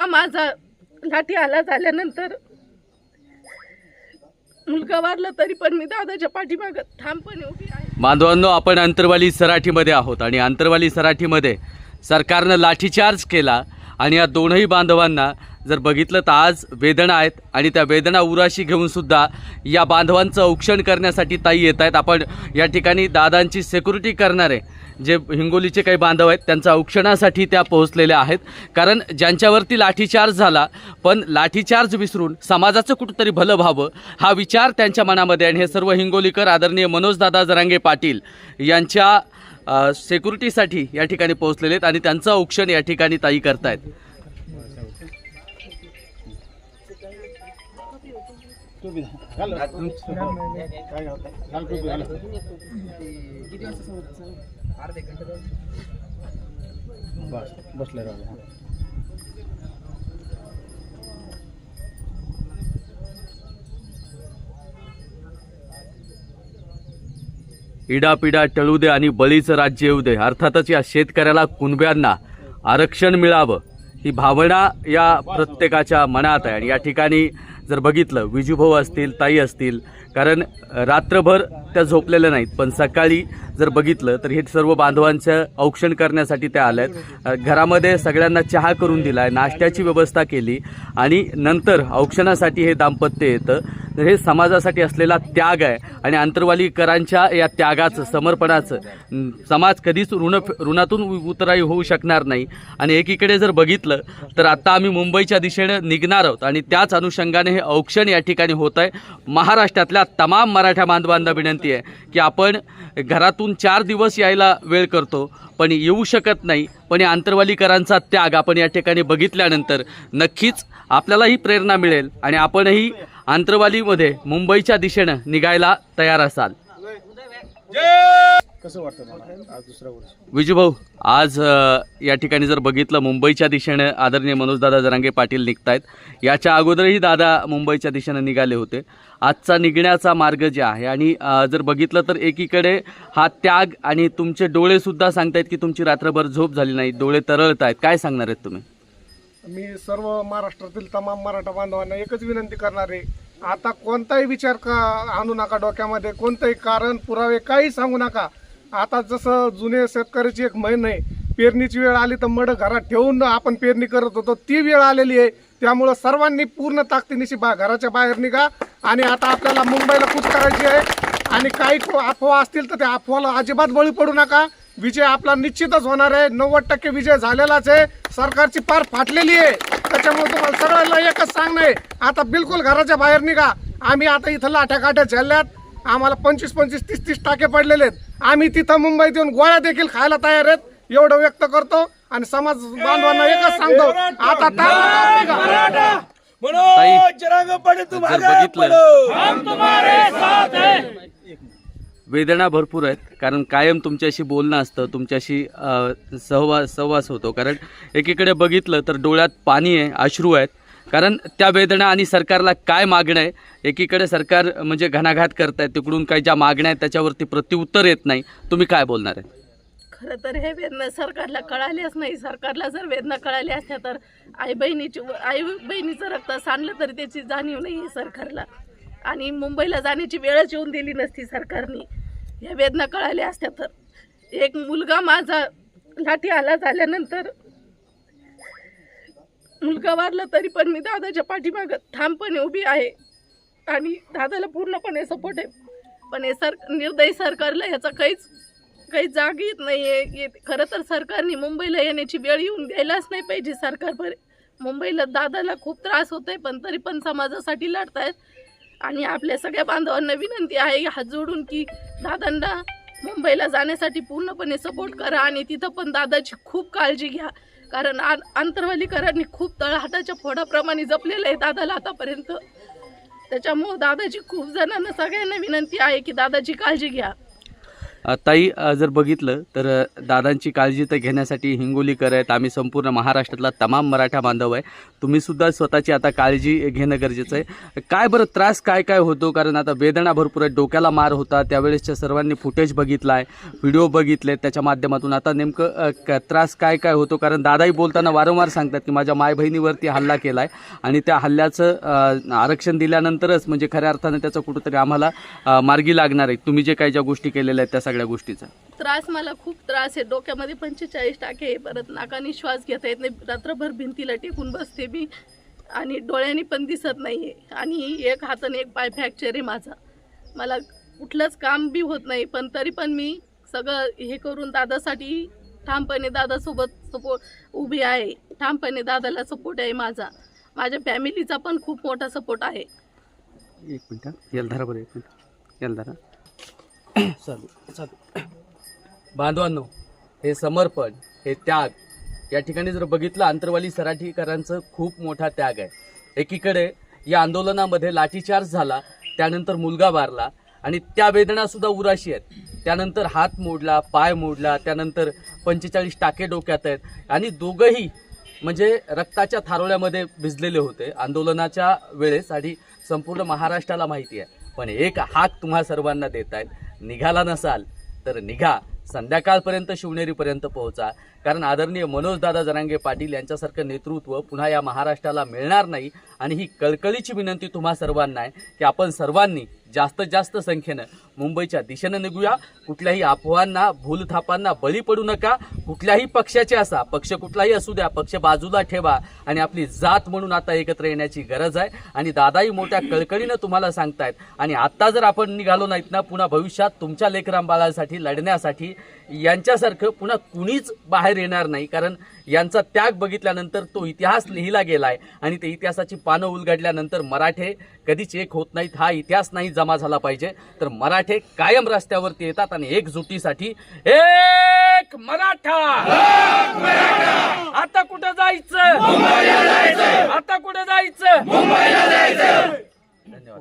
हा माझा लाठी आला झाल्यानंतर मुलगा वारला तरी पण मी दादाच्या पाठीमाग ठामपणे उभी आहे. बांधवांनो आपण अंतरवाली सराठीमध्ये आहोत आणि अंतरवाली सराठीमध्ये सरकारनं लाठीचार्ज केला आणि या दोनही बांधवांना जर बघितलं तर आज वेदना आहेत आणि त्या वेदना उराशी घेऊनसुद्धा या बांधवांचं औक्षण करण्यासाठी ताई येत आहेत आपण या ठिकाणी दादांची सेक्युरिटी करणारे जे हिंगोलीचे काही बांधव आहेत त्यांच्या औक्षणासाठी त्या पोहोचलेल्या आहेत. कारण ज्यांच्यावरती लाठीचार्ज झाला पण लाठीचार्ज विसरून समाजाचं कुठंतरी भलं व्हावं हा विचार त्यांच्या मनामध्ये आणि हे सर्व हिंगोलीकर आदरणीय मनोजदादा जरांगे पाटील यांच्या सेक्युरिटीसाठी या ठिकाणी पोहोचलेले आहेत आणि त्यांचं औक्षण या ठिकाणी ताई करतायत. बसले राहू इडापिडा टळू दे आणि बळीचं राज्य येऊ दे. अर्थातच या शेतकऱ्याला कुणब्यांना आरक्षण मिळावं ही भावना या प्रत्येकाच्या मनात आहे. आणि या ठिकाणी जर बघितलं विजूभाऊ असतील ताई असतील कारण रात्रभर त्या झोपलेल्या नाहीत. पण सकाळी जर बघितलं तर हे सर्व बांधवांचं औक्षण करण्यासाठी त्या आल्या आहेत घरामध्ये सगळ्यांना चहा करून दिला आहे नाश्त्याची व्यवस्था केली आणि नंतर औक्षणासाठी हे दाम्पत्य येतं. तर हे समाजासाठी असलेला त्याग आहे. आणि आंतरवालीकरांच्या या त्यागाचं समर्पणाचं समाज कधीच ऋण ऋणातून उ- उतराई होऊ शकणार नाही. आणि एकीकडे जर बघितलं तर आता आम्ही मुंबईच्या दिशेने निघणार आहोत. आणि त्याच अनुषंगाने हे औक्षण या ठिकाणी होत आहे. महाराष्ट्रातल्या तमाम मराठा बांधवांना विनंती आहे की आपण घरातून चार दिवस यायला वेळ करतो पण येऊ शकत नाही. पण या आंतरवालीकरांचा त्याग आपण या ठिकाणी बघितल्यानंतर नक्कीच आपल्यालाही प्रेरणा मिळेल आणि आपणही आंतरवालीमध्ये मुंबईच्या दिशेनं निघायला तयार असाल. कसं वाटतं मला आज दुसरा वर्ष? विजूभाऊ आज या ठिकाणी जर बघितलं मुंबईच्या दिशेनं आदरणीय मनोजदादा जरांगे पाटील निघतायत. याच्या अगोदरही दादा मुंबईच्या दिशेनं निघाले होते. आजचा निघण्याचा मार्ग जे आहे आणि जर बघितलं तर एकीकडे हा त्याग आणि तुमचे डोळेसुद्धा सांगतायत की तुमची रात्रभर झोप झाली नाही डोळे तरळत आहेत काय सांगणार आहेत तुम्ही? मी सर्व महाराष्ट्रातील तमाम मराठा बांधवांना एकच विनंती करणार आहे. आता कोणताही विचार का आणू नका डोक्यामध्ये कोणतंही कारण पुरावे काही सांगू नका. आता जसं जुने शेतकऱ्याची एक महिन आहे पेरणीची वेळ आली तर मड घरात ठेवून आपण पेरणी करत होतो ती वेळ आलेली आहे. त्यामुळं सर्वांनी पूर्ण ताकदीनिशी बा घराच्या बाहेर निघा. आणि आता आपल्याला मुंबईला कूच करायची आहे? आणि काही अफवा असतील तर त्या अफवाला अजिबात बळी पडू नका. विजय आपला निश्चितच होणार आहे. नव्वद टक्के विजय झालेलाच आहे. सरकारची पार फाटलेली आहे. त्याच्यामुळे तुम्हाला सगळ्यांना एकच सांगणं आहे. आता बिलकुल घराच्या बाहेर निघा. आम्ही आता इथं लाठ्या काठ्या झेलल्यात. आम्हाला पंचवीस पंचवीस तीस तीस टाके पडलेले आहेत. आम्ही तिथं मुंबईत येऊन गोळ्या देखील खायला तयार आहेत. एवढं व्यक्त करतो आणि समाज बांधवांना एकच सांगतो. आता. ताई जर बघितलं वेदना भरपूर आहेत कारण कायम तुमच्याशी बोलणं असतं तुमच्याशी सहवास सहवास होतो. कारण एकीकडे बघितलं तर डोळ्यात पाणी आहे अश्रू आहेत. कारण त्या वेदना आणि सरकारला काय मागणं आहे? एकीकडे सरकार म्हणजे घणाघात करतायत तिकडून काही ज्या मागण्या आहेत त्याच्यावरती प्रत्युत्तर येत नाही. तुम्ही काय बोलणार आहे? खरं तर हे वेदना सरकारला कळालीच नाही. सरकारला जर वेदना कळाल्या असल्या तर आई बहिणीची आई बहिणीचं रक्त सांडलं तरी त्याची जाणीव नाही सरकारला. आणि मुंबईला जाण्याची वेळच येऊन दिली नसती सरकारने. या वेदना कळाल्या असत्या तर. एक मुलगा माझा लाठी आला झाल्यानंतर मुलगा वारला तरी पण मी दादाच्या पाठीमागं ठामपणे उभी आहे. आणि दादाला पूर्णपणे सपोर्ट आहे. पण हे सर निर्दयी सरकारला ह्याचा काहीच काही जाग येत नाही आहे खरं तर सरकारने मुंबईला येण्याची वेळ येऊन द्यायलाच नाही पाहिजे सरकारपर्यंत मुंबईला दादाला खूप त्रास होत आहे पण तरी पण समाजासाठी लढतायत. आणि आपल्या सगळ्या बांधवांना विनंती आहे हात जोडून की दादांना मुंबईला जाण्यासाठी पूर्णपणे सपोर्ट करा आणि तिथं पण दादाची खूप काळजी घ्या. कारण आ आंतरवालीकरांनी खूप तळहाताच्या फोडाप्रमाणे जपलेलं आहे दादाला आतापर्यंत. त्याच्यामुळं दादाची खूप जणांना सगळ्यांना विनंती आहे की दादाची काळजी घ्या. ताई जर बघितलं तर दादांची काळजी तर घेण्यासाठी हिंगोलीकर आहेत. आम्ही संपूर्ण महाराष्ट्रातला तमाम मराठा बांधव आहे. तुम्हीसुद्धा स्वतःची आता काळजी घेणं गरजेचं आहे. काय बरं त्रास काय काय होतो? कारण आता वेदना भरपूर आहे डोक्याला मार होता. त्यावेळेसच्या सर्वांनी फुटेज बघितला आहे व्हिडिओ बघितले त्याच्या माध्यमातून आता नेमकं क- त्रास काय काय होतो? कारण दादाही बोलताना वारंवार सांगतात की माझ्या माय बहिणीवरती हल्ला केला आहे आणि त्या हल्ल्याचं आरक्षण दिल्यानंतरच म्हणजे खऱ्या अर्थानं त्याचं कुठंतरी आम्हाला मार्गी लागणार आहे. तुम्ही जे काही ज्या गोष्टी केलेल्या आहेत त्यासाठी सगळ्या गोष्टीचा. त्रास मला खूप त्रास आहे. डोक्यामध्ये पंचेचाळीस टाके आहे. परत नाकाने श्वास घेता येत नाही. रात्रभर भिंतीला टेकून बसते मी आणि डोळ्यांनी पण दिसत नाही आहे आणि एक हाताने एक पाय फ्रॅक्चर आहे माझा. मला कुठलंच काम बी होत नाही. पण तरी पण मी सगळं हे करून दादासाठी ठामपणे दादासोबत सपोर्ट उभी आहे. ठामपणे दादाला सपोर्ट आहे माझा. माझ्या फॅमिलीचा पण खूप मोठा सपोर्ट आहे. एक मिनिट. याला धरा बरं एक मिनिट. याला धरा. चालू चालू. बांधवांनो हे समर्पण हे त्याग या ठिकाणी जर बघितलं आंतरवाली सराठीकरांचं खूप मोठा त्याग आहे. एकीकडे या आंदोलनामध्ये लाठीचार्ज झाला त्यानंतर मुलगा मारला आणि त्या वेदना सुद्धा उराशी आहेत. त्यानंतर हात मोडला पाय मोडला त्यानंतर पंचेचाळीस टाके डोक्यात आहेत. आणि दोघंही म्हणजे रक्ताच्या थारोळ्यामध्ये भिजलेले होते आंदोलनाच्या वेळेस आणि संपूर्ण महाराष्ट्राला माहिती आहे. पण एक हाक तुम्हा सर्वांना देत आहेत. निघाला नसाल तर निघा. संध्याकाळपर्यंत शिवनेरीपर्यंत पोहोचा. कारण आदरणीय मनोजदादा जरांगे पाटील यांच्यासारखं नेतृत्व पुन्हा या महाराष्ट्राला मिळणार नाही. आणि ही कळकळीची विनंती तुम्हा सर्वांना आहे की आपण सर्वांनी जास्तीत जास्त संख्येनं मुंबईच्या दिशेनं निघूया. कुठल्याही अफवांना भूलथापांना बळी पडू नका. कुठल्याही पक्षाचे असा पक्ष कुठलाही असू द्या पक्ष बाजूला ठेवा आणि आपली जात म्हणून आता एकत्र येण्याची गरज आहे. आणि दादाही मोठ्या कळकळीनं तुम्हाला सांगतायत. आणि आत्ता जर आपण निघालो नाहीत ना पुन्हा भविष्यात तुमच्या लेकरांबाळासाठी लढण्यासाठी यांच्यासारखं पुन्हा कुणीच बाहेर येणार नाही. कारण यांचा त्याग बघितल्यानंतर तो इतिहास लिहिला गेलाय. आणि ते इतिहासाची पानं उलगडल्यानंतर मराठे कधीच एक होत नाहीत. हा इतिहास नाही जमा झाला पाहिजे. तर मराठे कायम रस्त्यावरती येतात आणि एकजुटीसाठी एक मराठा. आता कुठं जायचं? आता कुठं जायचं? धन्यवाद.